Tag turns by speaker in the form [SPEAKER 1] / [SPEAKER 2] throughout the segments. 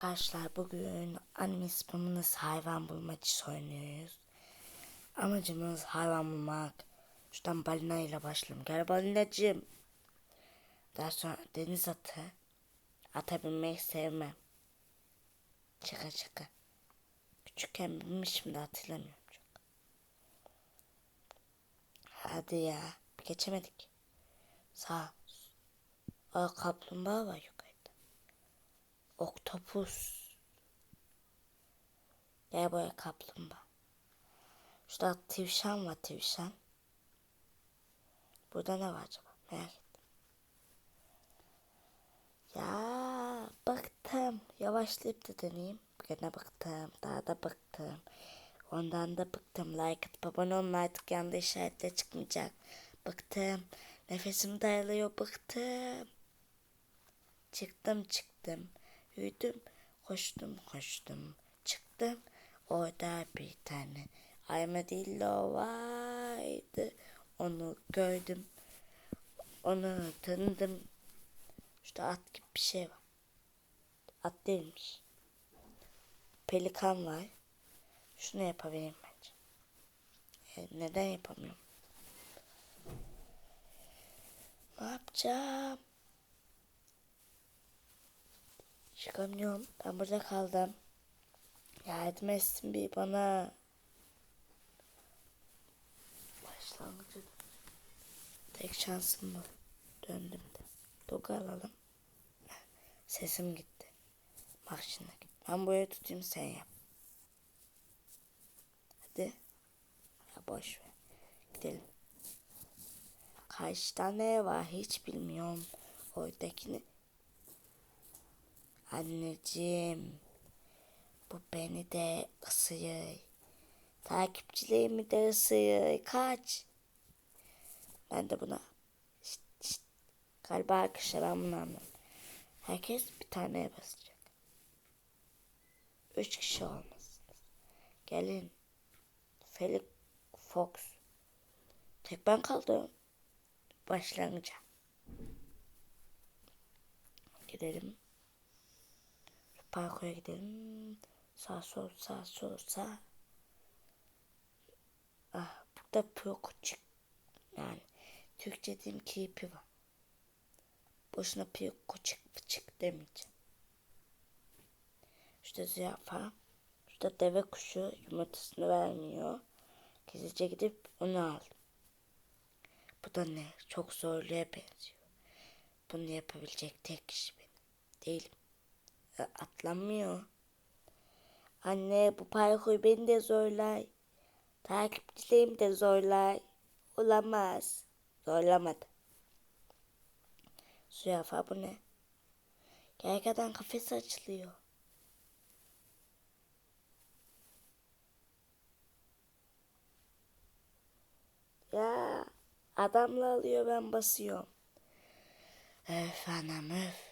[SPEAKER 1] Arkadaşlar bugün anime spamınız hayvan bulmaç oynuyoruz. Amacımız hayvan bulmak. Şuradan balina ile başlayalım. Gel balinacığım. Daha sonra deniz atı. Ata binmeyi sevmem. Şaka şaka. Küçükken binmişim de hatırlamıyorum çok. Hadi ya. Geçemedik. Sağ. Aa kaplumbağa var yukarıda. Oktopus. Gel buraya kaplumbağa. Şurada tavşan var tavşan. Burada ne var acaba? Merak ettim. Ya bıktım. Yavaşlayıp da deneyeyim. Gene bıktım. Daha da bıktım. Ondan da bıktım. Like atıp abone olun artık yanında işaretle çıkmayacak. Bıktım. Nefesim daralıyor. Bıktım. Çıktım çıktım. Yürüdüm. Koştum koştum. Çıktım. Orada bir tane armadillo vardı. Onu gördüm. Onu tanıdım. İşte at gibi bir şey var. At değilmiş. Pelikan var. Şunu yapabilirim bence. E, neden yapamıyorum? Ne yapacağım? Çıkamıyorum. Ben burada kaldım. Yardım etsin bir bana. Başlangıcı. Tek şansım bu. Döndüm de. Dogu alalım. Sesim gitti. Bak şimdi. Ben buraya tutayım sen yap. Hadi. Ya boş ver. Gidelim. Kaç tane var hiç bilmiyorum. Oradakini. Anneciğim. Bu beni de ısırır. Takipçilerimi de ısırır. Kaç. Ben de buna. Şşt, şşt. Galiba arkadaşlar ben bunu anladım. Herkes bir taneye basacak. Üç kişi olmasınız. Gelin. Felix Fox. Tek ben kaldım. Başlangıca. Gidelim. Parkura gidelim. Sağ sol sağ sol sağ. Ah burada piyokçuk. Yani Türkçe diyeyim ki ipi var. Boşuna piyokçuk pıçık demeyeceğim. Şurada zürafa. Şurada deve kuşu yumurtasını vermiyor. Gizlice gidip onu aldım. Bu da ne? Çok zorluya benziyor. Bunu yapabilecek tek kişi benim. Değilim. E, Atlamıyor. Anne bu parkur beni de zorlar. Takipçilerimi de zorlar. Olamaz. Zorlamadı. Zürafa bu ne? Gergedan kafesi açılıyor. Ya adamla alıyor ben basıyorum. Öf anam öf.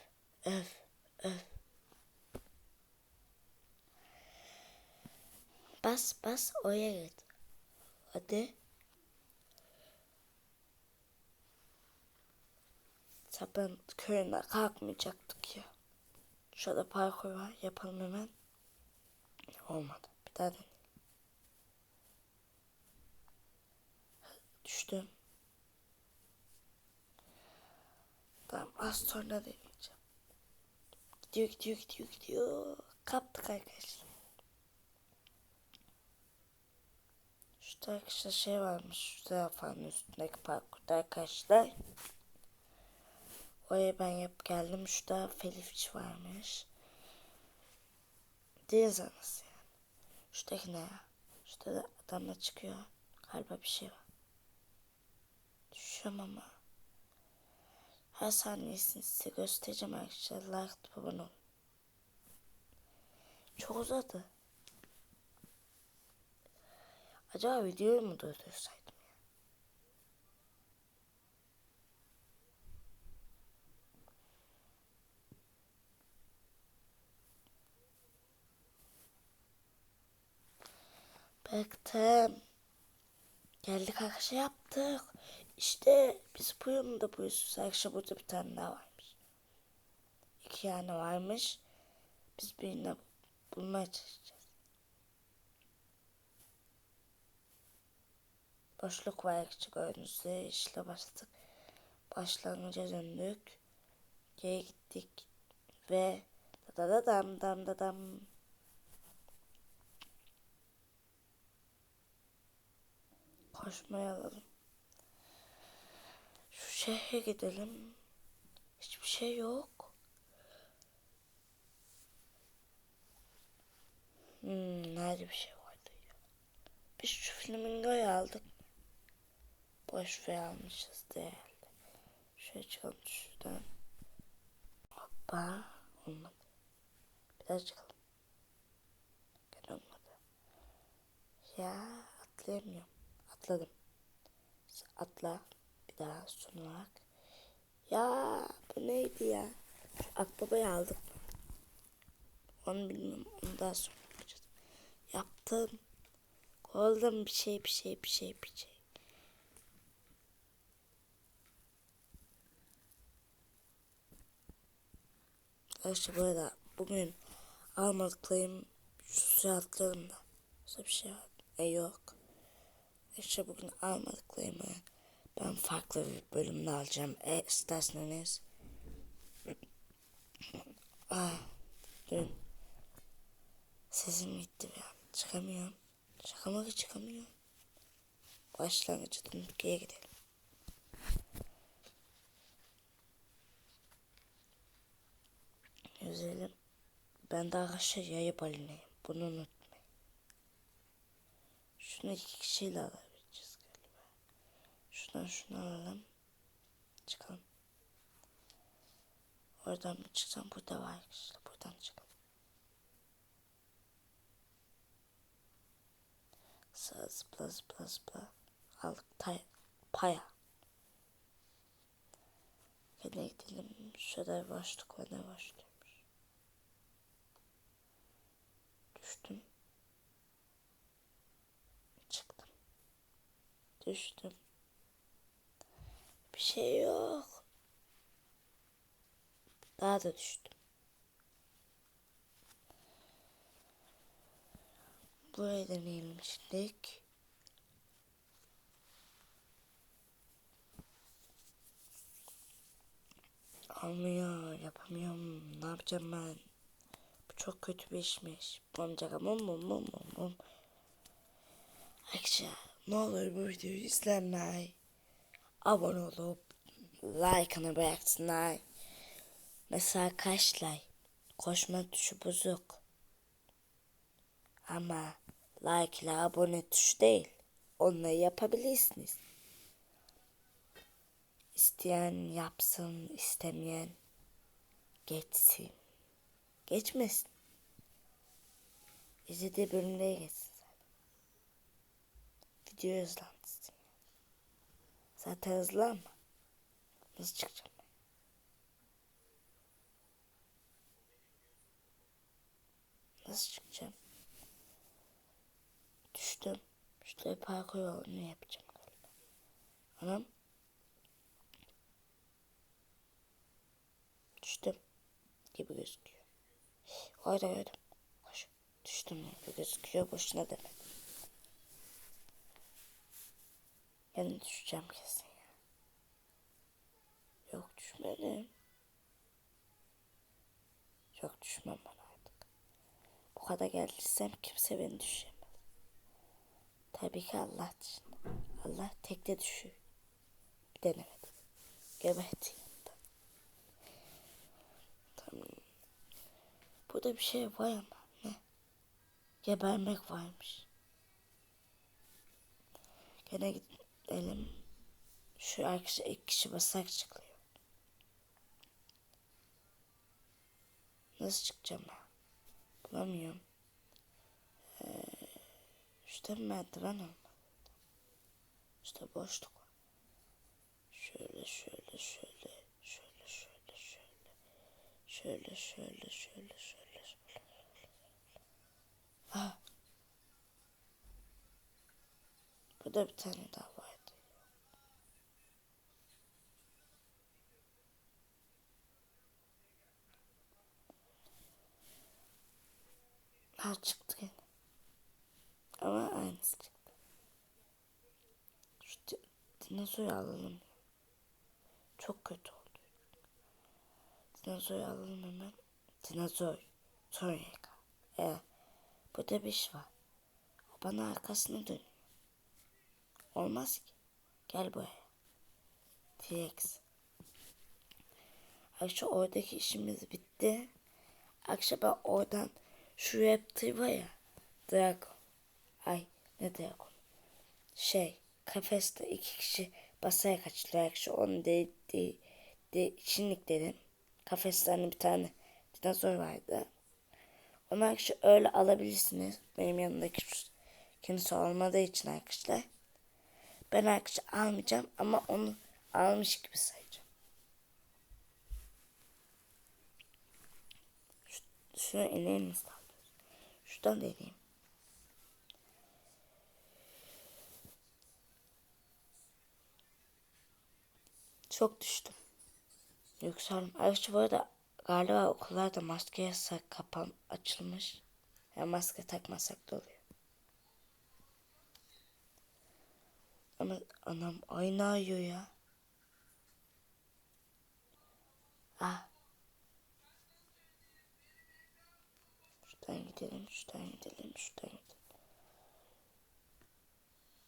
[SPEAKER 1] Öf öf. Bas bas oya. Hadi. Sapın köyüne kalkmayacaktık ya. Şurada parkur var. Yapalım hemen. Olmadı. Bir daha deneyelim. Düştüm. Tamam az sonra deneyeceğim. Gidiyor gidiyor gidiyor gidiyor. Kaptık arkadaşlar. Şurada arkadaşlar şey varmış. Şurada falan üstündeki parkurda arkadaşlar. Oraya ben yap geldim. Şurada Felifç varmış. Deniz anası yani. Şuradaki ne ya? Şurada da adamla çıkıyor. Galiba bir şey var. Düşüyorum ama. Her saniyesini size göstereceğim arkadaşlar. Like olun. Çok uzadı. Acaba videoyu mu durdursaydım? Bıktım. Geldik arkadaşlar yaptık. İşte biz bu yolunda buyursunuz. Arkadaşlar burada bir tane daha varmış. İki tane varmış. Biz birini bulmaya çalışacağız. Boşluk var küçük önümüzde işle başladık. Başlangıca döndük. Geri gittik ve da da dam dam da dam. Koşmaya. Şu şehre gidelim. Hiçbir şey yok. Hmm, nerede bir şey vardı ya? Biz şu flamingoyu aldık. Boş ver almışız değerli. Şöyle çıkalım şuradan. Hoppa. Olmadı. Bir daha çıkalım. Gene olmadı. Ya atlayamıyorum. Atladım. Atla. Bir daha sunak. Ya bu neydi ya? Şu akbabayı aldık? Onu bilmiyorum. Onu daha sonra yapacağız. Yaptım. Oldum bir şey bir şey bir şey bir şey. Arkadaşlar bu arada bugün almadıklarım şu suya atlayalım da. Yoksa bir şey var. E yok. İşte bugün almadıklarımı ben farklı bir bölümde alacağım. E isterseniz. Ah, dün sesim gitti bir an. Çıkamıyorum. Çıkamak çıkamıyorum. Başlangıcı döndükeye gidelim. Yüzelim. Ben de arkadaşlar yayı balineyim. Bunu unutmayın. Şunu iki kişiyle alabileceğiz galiba. Şuradan şunu alalım. Çıkalım. Oradan mı çıksam burada var işte. Buradan çıkalım. Sağ zıpla zıpla zıpla. Aldık tay paya. Gene gidelim. Şurada boşluk var ne boşlukmuş. Düştüm. Çıktım. Düştüm. Bir şey yok. Daha da düştüm. Burayı deneyelim şimdilik. Olmuyor, yapamıyorum. Ne yapacağım ben? Çok kötü bir işmiş. Olmayacak mum mum mum mum mum. Arkadaşlar ne olur bu videoyu izleyenler abone olup like'ını bıraksınlar. Mesela kaç like? Koşma tuşu bozuk. Ama like ile abone tuşu değil. Onları yapabilirsiniz. İsteyen yapsın, istemeyen geçsin. Geçmesin. İzlediği bölümde geçsin zaten. Video hızlansın. Zaten hızlı ama. Nasıl çıkacağım? Nasıl çıkacağım? Düştüm. Şurada parkur yolunu yapacağım galiba. Anam. Düştüm. Gibi gözüküyor. Orada gördüm. Koş. Düştüm gibi gözüküyor. Boşuna demedim. Yani düşeceğim kesin ya. Yok düşmedim. Yok düşmem ben artık. Bu kadar geldiysem kimse beni düşüremez. Tabii ki Allah dışında. Allah tekte düşüyor. Denemedim. Geberteyim. Burada bir şey var ama ne? Gebermek varmış. Gene gidelim. Şu arkadaşa ilk kişi basak çıkıyor. Nasıl çıkacağım ben? Bulamıyorum. Ee, işte merdiven olmalı. İşte boşluk şöyle şöyle şöyle şöyle şöyle şöyle şöyle şöyle. Ha. Burada bir tane daha vardı. Ha çıktı yine. Ama aynısı çıktı. Şu di- dinozoru alalım. Çok kötü oldu. Dinozoru alalım hemen. Dinozor. Sonra e, burada bir şey var. O bana arkasını dönüyor. Olmaz ki. Gel buraya. T-Rex. Akşam oradaki işimiz bitti. Akşam ben oradan şu raptor var ya. Dragon. Ay ne dragon. Şey kafeste iki kişi basaya kaçtılar. Akşam onu de, de, de, şimdilik dedim. Kafeste hani bir tane dinozor vardı. Onu akşam öyle alabilirsiniz. Benim yanımdaki kimse olmadığı için arkadaşlar. Ben arkadaşlar almayacağım ama onu almış gibi sayacağım. Şu, şuna inelim istedim. Şuradan deneyeyim. Çok düştüm. Yükseldim. Ayrıca bu arada galiba okullarda maske yasak kapan açılmış. Ya maske takmasak da oluyor. Ama anam ayna ya. Ah. Şuradan gidelim, şuradan gidelim, şuradan gidelim.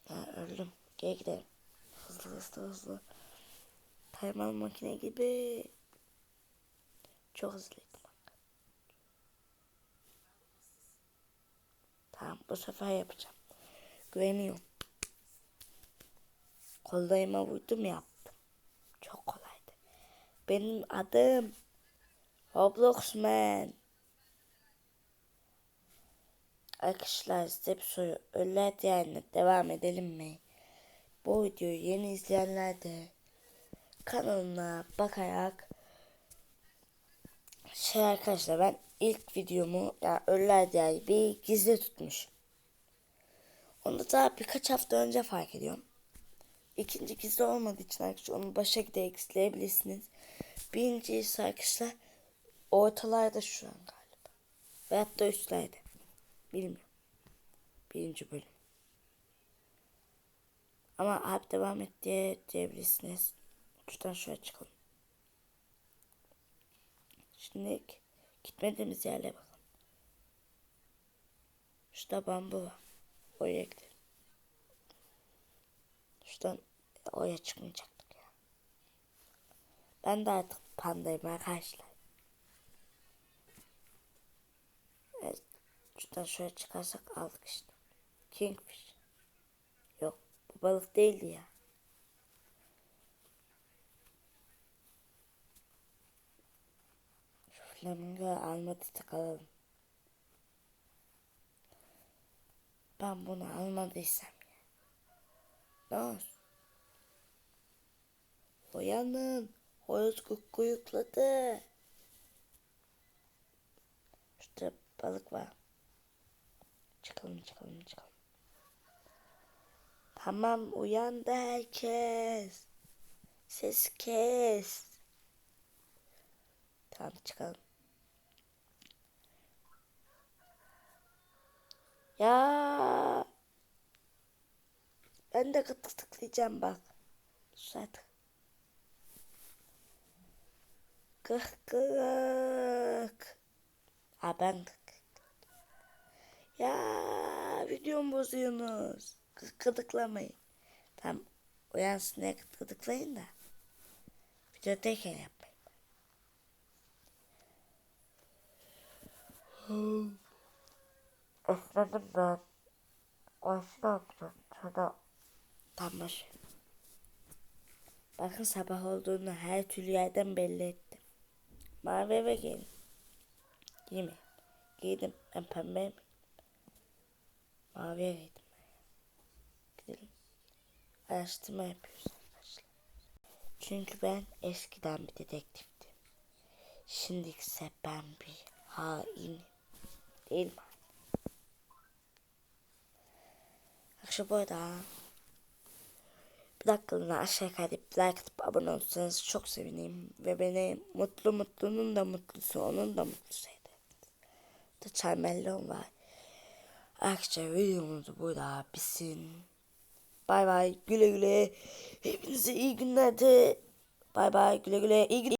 [SPEAKER 1] Ha öldüm. Gel gidelim. Hızlı hızlı hızlı. Kaymalı makine gibi. Çok hızlıydım bak. Tamam bu sefer yapacağım. Güveniyorum. Koldayıma vurdum yaptım. Çok kolaydı. Benim adım Roblox Man. Arkadaşlar size soru. Ölüler Diyarı'na devam edelim mi? Bu videoyu yeni izleyenler de kanalına bakarak şey arkadaşlar ben ilk videomu yani Ölüler Diyarı bir gizli tutmuş. Onu da birkaç hafta önce fark ediyorum. İkinci gizli olmadığı için arkadaşlar onu başa gide ekleyebilirsiniz. Birinci ise arkadaşlar ortalarda şu an galiba. Veyahut da üstlerde. Bilmiyorum. Birinci bölüm. Ama abi devam et diye diyebilirsiniz. Şuradan şöyle çıkalım. Şimdi gitmediğimiz yerlere bakalım. Şurada bambu var. Oraya gidelim. Şuradan oraya çıkmayacaktık ya. Ben de artık pandayım arkadaşlar. Evet. Şuradan şöyle çıkarsak aldık işte. Kingfish. Yok bu balık değildi ya. Şu flamingo almadıysak alalım. Ben bunu almadıysam ya. Ne olsun? Uyanın. Horoz kuyukladı. Şurada balık var. Çıkalım çıkalım çıkalım. Tamam uyandı herkes. Ses kes. Tamam çıkalım. Ya. Ben de gıtık tıklayacağım bak. Sus artık. Kık kık. Ha ben. Ya videomu bozuyorsunuz. Kık gıdıklamayın. Tam uyansın diye gık gıdıklayın da. Videodayken yapmayın. Özledim ben. Oysun Şurada tam başı. Bakın sabah olduğunu her türlü yerden belli ettim. Mavi eve gelin. Giyme. Giydim. Ben pembe mi? Maviye giydim. Gidelim. Araştırma yapıyoruz arkadaşlar. Çünkü ben eskiden bir dedektiftim. Şimdi ise ben bir hainim. Değil Akşam bu arada bir dakikalığına aşağı kaydedip like atıp abone olursanız çok sevinirim. Ve beni mutlu mutlunun da mutlusu onun da mutlusu eder. Da çarmellon var. Arkadaşlar videomuz burada bitsin. Bay bay güle güle. Hepinize iyi günler de. Bay bay güle güle. İyi günler.